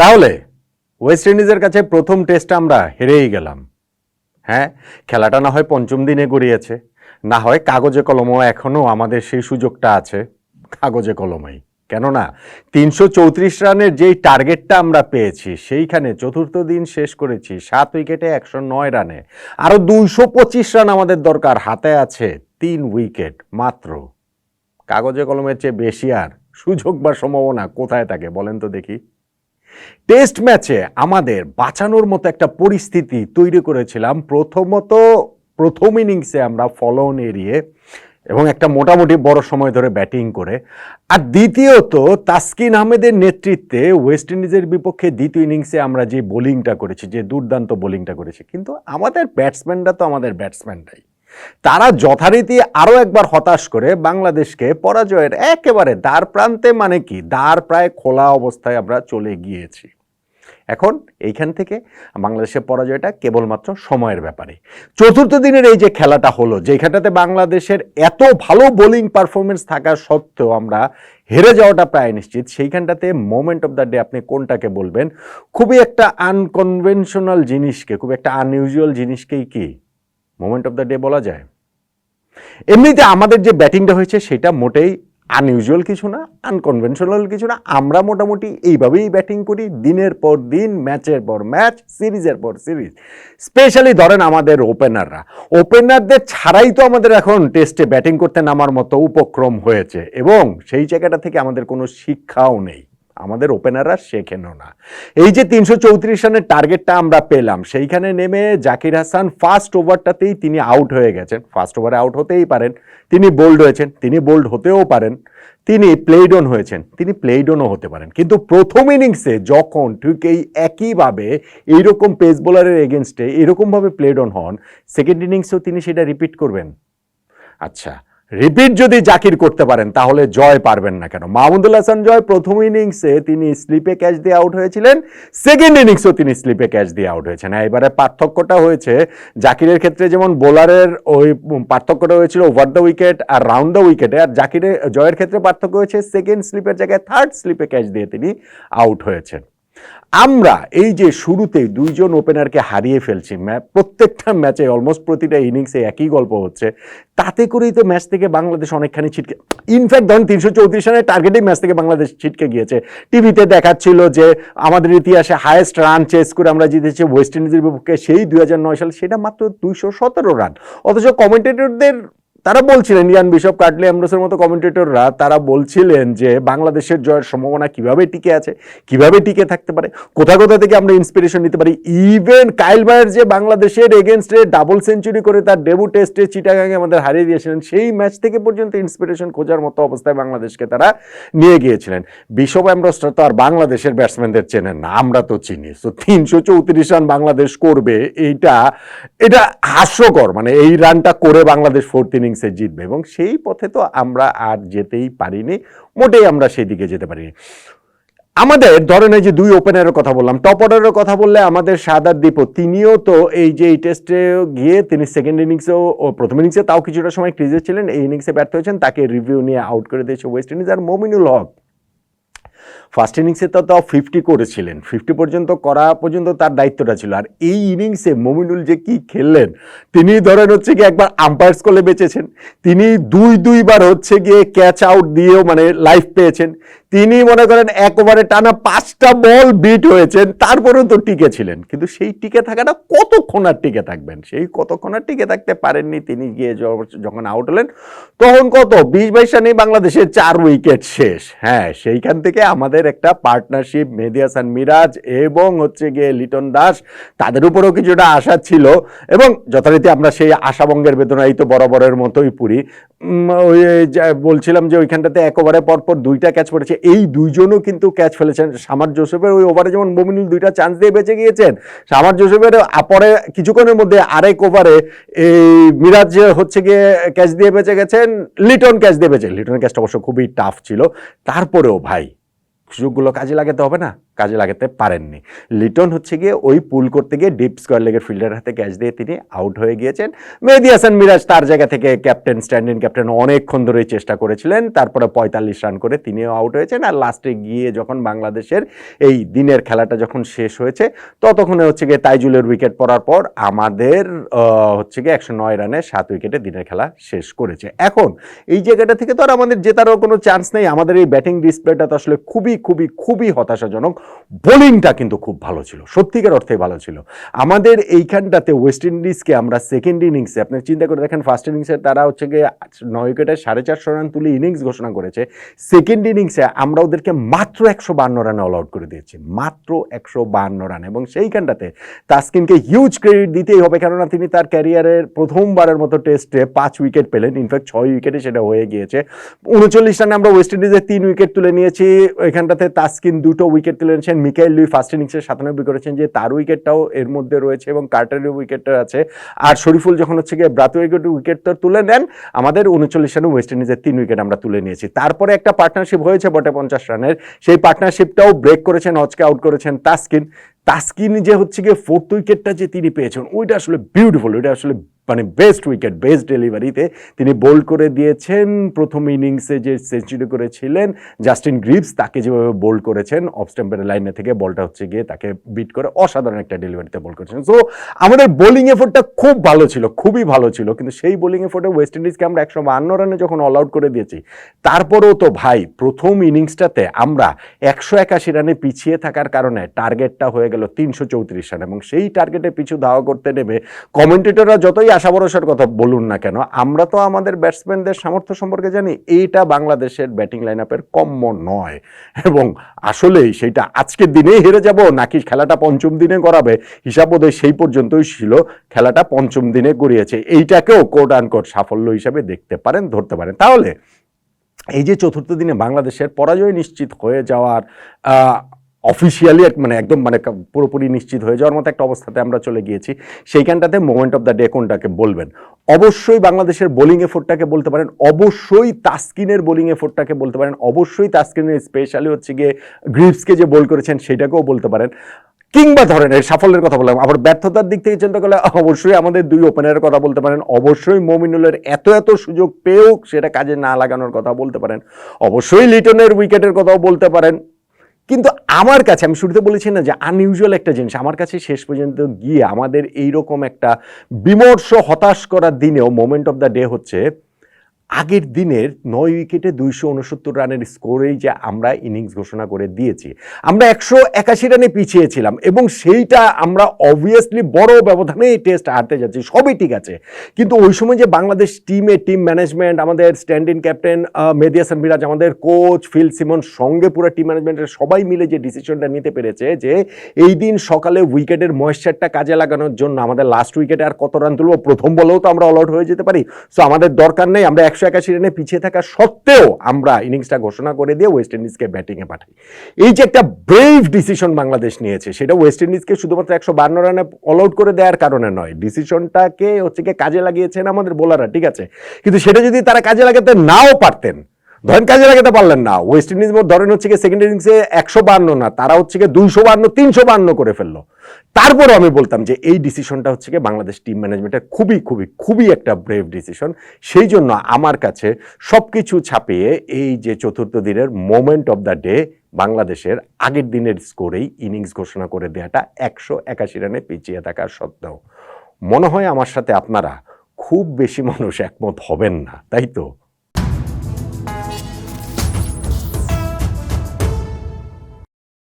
তাহলে ওয়েস্ট ইন্ডিজের কাছে প্রথম টেস্ট আমরা হেরেই গেলাম। হ্যাঁ খেলাটা না হয় পঞ্চম দিনে গড়িয়েছে, না হয় কাগজে কলমও এখনও আমাদের সেই সুযোগটা আছে, কাগজে কলমেই। কেননা তিনশো চৌত্রিশ রানের যেই টার্গেটটা আমরা পেয়েছি, সেইখানে চতুর্থ দিন শেষ করেছি, সাত উইকেটে একশো নয় রানে। আরও দুইশো পঁচিশ রান আমাদের দরকার, হাতে আছে তিন উইকেট মাত্র। কাগজে কলমের চেয়ে বেশি আর সুযোগ বা সম্ভাবনা কোথায় থাকে বলেন তো দেখি। টেস্ট ম্যাচে আমাদের বাঁচানোর মতো একটা পরিস্থিতি তৈরি করেছিলাম। প্রথমত প্রথম ইনিংসে আমরা ফলোন এড়িয়ে এবং একটা মোটামুটি বড় সময় ধরে ব্যাটিং করে। আর দ্বিতীয়ত তাসকিন আহমেদের নেতৃত্বে ওয়েস্ট ইন্ডিজের বিপক্ষে দ্বিতীয় ইনিংসে আমরা যে বোলিংটা করেছি, যে দুর্দান্ত বোলিংটা করেছি, কিন্তু আমাদের ব্যাটসম্যানরা তো আমাদের ব্যাটসম্যানরাই। তারা যথারীতি আরও একবার হতাশ করে বাংলাদেশকে পরাজয়ের একেবারে দ্বার প্রান্তে মানে কি? দ্বার প্রায় খোলা অবস্থায় আমরা চলে গিয়েছি। এখন এইখান থেকে বাংলাদেশের পরাজয়টা কেবলমাত্র সময়ের ব্যাপারে। চতুর্থ দিনের এই যে খেলাটা হলো, যেখানটাতে বাংলাদেশের এত ভালো বোলিং পারফরমেন্স থাকা সত্ত্বেও আমরা হেরে যাওয়াটা প্রায় নিশ্চিত। সেইখানটাতে মোমেন্ট অফ দ্য ডে আপনি কোনটাকে বলবেন? খুবই একটা আনকনভেনশনাল জিনিসকে, খুব একটা আনইউজুয়াল জিনিসকেই কি? মোমেন্ট অফ দ্য ডে বলা যায়। এমনিতে আমাদের যে ব্যাটিংটা হয়েছে সেটা মোটেই আনইউজুয়াল কিছু না আনকনভেনশনাল কিছু না। আমরা মোটামুটি এইভাবেই ব্যাটিং করি, দিনের পর দিন, ম্যাচের পর ম্যাচ, সিরিজের পর সিরিজ। স্পেশালি ধরেন আমাদের ওপেনাররা ওপেনারদের ছাড়াই তো আমাদের এখন টেস্টে ব্যাটিং করতে নামার মতো উপক্রম হয়েছে এবং সেই জায়গাটা থেকে আমাদের কোনো শিক্ষাও নেই। আমাদের ওপেনাররা শেখেনও না। এই যে তিনশো চৌত্রিশ রানের টার্গেটটা আমরা পেলাম, সেইখানে নেমে জাকির হাসান ফার্স্ট ওভারটাতেই তিনি আউট হয়ে গেছেন। ফার্স্ট ওভারে আউট হতেই পারেন। তিনি বোল্ড হয়েছেন, তিনি বোল্ড হতেও পারেন। তিনি প্লেড অন হয়েছেন, তিনি প্লেড অনও হতে পারেন। কিন্তু প্রথম ইনিংসে যখন ঠিক এই একইভাবে এইরকম পেস বোলারের এগেনস্টে এরকমভাবে প্লেড অন হন সেকেন্ড ইনিংসেও তিনি সেটা রিপিট করবেন। আচ্ছা রিপিট যদি জাকির করতে পারেন তাহলে জয় পারবেন না কেন? মাহমুদুল হাসান জয় প্রথম ইনিংসে তিনি স্লিপে ক্যাচ দিয়ে আউট হয়েছিলেন সেকেন্ড ইনিংসেও তিনি স্লিপে ক্যাচ দিয়ে আউট হয়েছেন। হ্যাঁ, এবারে পার্থক্যটা হয়েছে জাকিরের ক্ষেত্রে যেমন বোলারের ওই পার্থক্যটা হয়েছিল ওভার দ্য উইকেট আর রাউন্ড দ্য উইকেটে আর জাকিরের জয়ের ক্ষেত্রে পার্থক্য হয়েছে সেকেন্ড স্লিপের জায়গায় থার্ড স্লিপে ক্যাচ দিয়ে তিনি আউট হয়েছেন। আমরা এই যে শুরুতেই দুইজন ওপেনারকে হারিয়ে ফেলছি প্রত্যেকটা ম্যাচে অলমোস্ট প্রতিটা ইনিংসে একই গল্প হচ্ছে। তাতে করেই তো ম্যাচ থেকে বাংলাদেশ অনেকখানি ছিটকে ইনফ্যাক্ট ধরুন তিনশো চৌত্রিশ রানের টার্গেটেই ম্যাচ থেকে বাংলাদেশ ছিটকে গিয়েছে। টিভিতে দেখাচ্ছিল যে আমাদের ইতিহাসে হায়েস্ট রান চেস করে আমরা জিতেছি ওয়েস্ট ইন্ডিজের বিপক্ষে সেই দুই হাজার নয় সালে, সেটা মাত্র দুইশো সতেরো রান। অথচ কমেন্টেটরদের তারা বলছিলেন, ইয়ান বিশপ কাটলি অ্যামব্রোসের মতো কমেন্টেটররা তারা বলছিলেন যে বাংলাদেশের জয়ের সম্ভাবনা কীভাবে টিকে আছে, কীভাবে টিকে থাকতে পারে, কোথা কোথা থেকে আমরা ইন্সপিরেশন নিতে পারি? ইভেন কাইল বায়ার যে বাংলাদেশের এগেনস্টে ডাবল সেঞ্চুরি করে তার ডেবু টেস্টে চিটাগাঙে আমাদের হারিয়ে দিয়েছিলেন, সেই ম্যাচ থেকে পর্যন্ত ইন্সপিরেশন খোঁজার মতো অবস্থায় বাংলাদেশকে তারা নিয়ে গিয়েছিলেন। বিশপ অ্যামব্রোসটা তো আর বাংলাদেশের ব্যাটসম্যানদের চেনেন না, আমরা তো চিনি। তো তিনশো চৌত্রিশ রান বাংলাদেশ করবে, এইটা, এটা হাস্যকর মানে এই রানটা করে বাংলাদেশ ফোর্থ ইনিংসে জিতবে এবং সেই পথে তো আমরা আর যেতেই পারিনি, মোটেই আমরা সেই দিকে যেতে পারিনি। আমাদের ধরেন এই যে দুই ওপেনারের কথা বললাম টপ অর্ডারের কথা বললে আমাদের সাদার দীপ তিনিও তো এই যে এই টেস্টে গিয়ে তিনি সেকেন্ড ইনিংসেও ও প্রথম ইনিংসে তাও কিছুটা সময় ক্রিজে ছিলেন, এই ইনিংসে ব্যর্থ হয়েছেন, তাকে রিভিউ নিয়ে আউট করে দিয়েছে ওয়েস্ট ইন্ডিজ আর মমিনুল হক। ফার্স্ট ইনিংসে তো তাও ফিফটি করেছিলেন। ফিফটি পর্যন্ত করা পর্যন্ত তার দায়িত্বটা ছিল। আর এই ইনিংসে মমিনুল যে কি খেললেন, তিনি ধরেন হচ্ছে গিয়ে একবার আম্পায়ার্স করলে বেঁচেছেন। তিনি দুই দুইবার হচ্ছে গিয়ে ক্যাচ আউট দিয়েও মানে লাইফ পেয়েছেন। তিনি মনে করেন এক ওভারে টানা পাঁচটা বল বিট হয়েছেন, তারপরেও তো টিকে ছিলেন। কিন্তু সেই টিকে থাকাটা কতক্ষণ আর টিকে থাকবেন? সেই কতক্ষণ আর টিকে থাকতে পারেননি তিনি গিয়ে যখন আউট হলেন, তখন কত? বিশ বাইশ রানেই বাংলাদেশের চার উইকেট শেষ। হ্যাঁ সেইখান থেকে আমাদের একটা পার্টনারশিপ মেহেদি হাসান মিরাজ এবং হচ্ছে গিয়ে লিটন দাস, তাদের উপরেও কিছুটা আশা ছিল এবং যথারীতি আমরা সেই আশাবঙ্গের বেদনাই তো বরাবরের মতোই পুরি। ওই বলছিলাম যে ওইখানটাতে এক ওভারে পরপর দুইটা ক্যাচ পড়েছে। এই দুইজনও কিন্তু ক্যাচ ফেলেছেন। সামার জোসেফের ওই ওভারে যেমন মমিনুল দুইটা চান্স দিয়ে বেঁচে গিয়েছেন, সামার জোসেফের পরে কিছুক্ষণের মধ্যে আরেক ওভারে এই মিরাজ হচ্ছে গিয়ে ক্যাচ দিয়ে বেঁচে গেছেন, লিটন ক্যাচ দিয়ে বেঁচে লিটনের ক্যাচটা অবশ্য খুবই টাফ ছিল। তারপরেও ভাই, সুযোগগুলো কাজে লাগাতে হবে না। কাজে লাগাতে পারেননি। লিটন হচ্ছে গিয়ে ওই পুল করতে গিয়ে ডিপ স্কোয়ার লেগের ফিল্ডার হাতে ক্যাচ দিয়ে তিনি আউট হয়ে গিয়েছেন। মেহেদি হাসান মিরাজ তার জায়গা থেকে ক্যাপ্টেন, স্ট্যান্ডিং ক্যাপ্টেন অনেকক্ষণ ধরেই চেষ্টা করেছিলেন। তারপরে পঁয়তাল্লিশ রান করে তিনিও আউট হয়েছেন। আর লাস্টে গিয়ে যখন বাংলাদেশের এই দিনের খেলাটা যখন শেষ হয়েছে, ততক্ষণে হচ্ছে গিয়ে তাইজুলের উইকেট পড়ার পর আমাদের হচ্ছে গিয়ে একশো নয় রানে সাত উইকেটে দিনের খেলা শেষ করেছে। এখন এই জায়গাটা থেকে তো আর আমাদের জেতারও কোনো চান্স নেই। আমাদের এই ব্যাটিং ডিসপ্লেটা তো আসলে খুবই খুবই খুবই হতাশাজনক। বোলিংটা কিন্তু খুব ভালো ছিল, সত্যিকার অর্থে ভালো ছিল। আমাদের এইখানটাতে ওয়েস্ট ইন্ডিজকে আমরা সেকেন্ড ইনিংসে আপনি চিন্তা করে দেখেন ফার্স্ট ইনিংসে তারা হচ্ছে গিয়ে নয় উইকেটে সাড়ে চারশো রান তুলে ইনিংস ঘোষণা করেছে। সেকেন্ড ইনিংসে আমরা ওদেরকে মাত্র একশো বান্ন রানে অল আউট করে দিয়েছি, মাত্র একশো বান্ন রান এবং সেইখানটাতে তাসকিনকে হিউজ ক্রেডিট দিতেই হবে, কেননা তিনি তার ক্যারিয়ারের প্রথমবারের মতো টেস্টে পাঁচ উইকেট পেলেন। ইনফ্যাক্ট ছয় উইকেটে সেটা হয়ে গিয়েছে। উনচল্লিশ রানে আমরা ওয়েস্ট ইন্ডিজের তিন উইকেট তুলে নিয়েছি। এখানটাতে তাসকিন দুটো উইকেট তুলে নিয়েছেন মিকাইল লুই ফার্স্ট ইনিংসে সাতানব্বই করেছেন যে তার উইকেটটাও এর মধ্যে রয়েছে এবং কার্টারের উইকেটটা আছে। আর শরীফুল যখন হচ্ছে গিয়ে ব্রাত উইকেট তো তুলে নেন, আমাদের উনচল্লিশ রানে ওয়েস্ট ইন্ডিজের তিন উইকেট আমরা তুলে নিয়েছি। তারপরে একটা পার্টনারশিপ হয়েছে বটে পঞ্চাশ রানের। সেই পার্টনারশিপটাও ব্রেক করেছেন অচকে আউট করেছেন তাসকিন। তাসকিন যে হচ্ছে গিয়ে ফোর্থ উইকেটটা যে তিনি পেয়েছেন, ওইটা আসলে বিউটিফুল ওইটা আসলে মানে বেস্ট উইকেট বেস্ট ডেলিভারিতে তিনি বোল্ড করে দিয়েছেন। প্রথম ইনিংসে যে সেঞ্চুরি করেছিলেন জাস্টিন গ্রিপস তাকে যেভাবে বোল্ড করেছেন অফ স্ট্যাম্পের লাইনে থেকে বলটা হচ্ছে গিয়ে তাকে বিট করে অসাধারণ একটা ডেলিভারিতে বোল করেছেন। সো আমাদের বোলিং এফোর্টটা খুব ভালো ছিল, খুবই ভালো ছিল। কিন্তু সেই বোলিং এফোর্টে ওয়েস্ট ইন্ডিজকে আমরা একশো বান্ন রানে যখন অল আউট করে দিয়েছি, তারপরেও তো ভাই প্রথম ইনিংসটাতে আমরা একশো একাশি রানে পিছিয়ে থাকার কারণে টার্গেটটা হয়ে গেল তিনশো চৌত্রিশ রান। এবং সেই টার্গেটে পিছু ধাওয়া করতে নেমে কমেন্টেটররা যতই আশা ভরসার কথা বলুন না কেন, আমরা তো আমাদের ব্যাটসম্যানদের সামর্থ্য সম্পর্কে জানি, এইটা বাংলাদেশের ব্যাটিং লাইন আপের কম্য নয়। এবং আসলেই সেইটা আজকের দিনেই হেরে যাব, নাকি খেলাটা পঞ্চম দিনে করাবে হিসাব বোধহয় সেই পর্যন্তই ছিল, খেলাটা পঞ্চম দিনে গড়িয়েছে। এইটাকেও কোট আনকোট সাফল্য হিসাবে দেখতে পারেন, ধরতে পারেন। তাহলে, এই যে চতুর্থ দিনে বাংলাদেশের পরাজয় নিশ্চিত হয়ে যাওয়ার অফিসিয়ালি মানে একদম মানে পুরোপুরি নিশ্চিত হয়ে যাওয়ার মতো একটা অবস্থাতে আমরা চলে গিয়েছি। সেইখানটাতে মোমেন্ট অফ দ্য ডে কোনটাকে বলবেন? অবশ্যই বাংলাদেশের বোলিং এফোর্টটাকে বলতে পারেন, অবশ্যই তাস্কিনের বোলিং এফোর্টটাকে বলতে পারেন, অবশ্যই তাস্কিনের স্পেশালি হচ্ছে গিয়ে গ্রিপসকে যে বোল করেছেন সেটাকেও বলতে পারেন। কিংবা ধরেন, এই সাফল্যের কথা বললাম, আবার ব্যর্থতার দিক থেকে চিন্তা করলে অবশ্যই আমাদের দুই ওপেনারের কথা বলতে পারেন, অবশ্যই মমিনুলের এত এত সুযোগ পেয়েও সেটা কাজে না লাগানোর কথা বলতে পারেন, অবশ্যই লিটনের উইকেটের কথাও বলতে পারেন। কিন্তু আমার কাছে, আমি শুরুতে বলেছি না যে আনইউজুয়াল একটা জিনিস, আমার কাছে শেষ পর্যন্ত গিয়ে আমাদের এইরকম একটা বিমর্ষ, হতাশ করার দিনেও মোমেন্ট অফ দ্য ডে হচ্ছে আগের দিনের নয় উইকেটে দুইশো উনসত্তর রানের স্কোরেই যে আমরা ইনিংস ঘোষণা করে দিয়েছি। আমরা একশো একাশি রানে পিছিয়ে ছিলাম এবং সেইটা আমরা অবভিয়াসলি বড় ব্যবধানে এই টেস্ট হারতে যাচ্ছি, সবই ঠিক আছে। কিন্তু ওই সময় যে বাংলাদেশ টিমে টিম ম্যানেজমেন্ট আমাদের stand in captain Mehedi Hasan Miraz আমাদের কোচ ফিল সিমন সঙ্গে পুরো টিম ম্যানেজমেন্টের সবাই মিলে যে ডিসিশনটা নিতে পেরেছে যে এই দিন সকালে উইকেটের ময়েশ্চারটা কাজে লাগানোর জন্য আমাদের লাস্ট উইকেটে আর কত রান তুলবো, প্রথম বলেও তো আমরা অল আউট হয়ে যেতে পারি। সো আমাদের দরকার নেই, আমরা একশো একাশি রানে পিছিয়ে থাকা সত্ত্বেও আমরা ইনিংসটা ঘোষণা করে দিয়ে ওয়েস্ট ইন্ডিজকে ব্যাটিংয়ে পাঠাই। এই যে একটা ব্রেভ ডিসিশন বাংলাদেশ নিয়েছে, সেটা ওয়েস্ট ইন্ডিজকে শুধুমাত্র একশো বান্ন রানে অল আউট করে দেওয়ার কারণে নয়। ডিসিশনটাকে হচ্ছে গিয়ে কাজে লাগিয়েছেন আমাদের বোলাররা ঠিক আছে? কিন্তু সেটা যদি তারা কাজে লাগাতে নাও পারতেন ধরেন কাজে লাগাতে পারলেন না। ওয়েস্ট ইন্ডিজ ধরেন হচ্ছে গিয়ে সেকেন্ড ইনিংসে একশো বান্ন না, তারা হচ্ছে গিয়ে দুইশো বান্ন, তিনশো বান্ন করে ফেলল। তারপরও আমি বলতাম যে এই ডিসিশনটা হচ্ছে গিয়ে বাংলাদেশ টিম ম্যানেজমেন্টের খুবই খুবই খুবই একটা ব্রেভ ডিসিশন সেই জন্য আমার কাছে সব কিছু ছাপিয়ে এই যে চতুর্থ দিনের মোমেন্ট অফ দ্য ডে বাংলাদেশের আগের দিনের স্কোরেই ইনিংস ঘোষণা করে দেওয়াটা একশো একাশি রানে পিছিয়ে থাকার সত্ত্বেও। মনে হয় আমার সাথে আপনারা খুব বেশি মানুষ একমত হবেন না, তাই তো?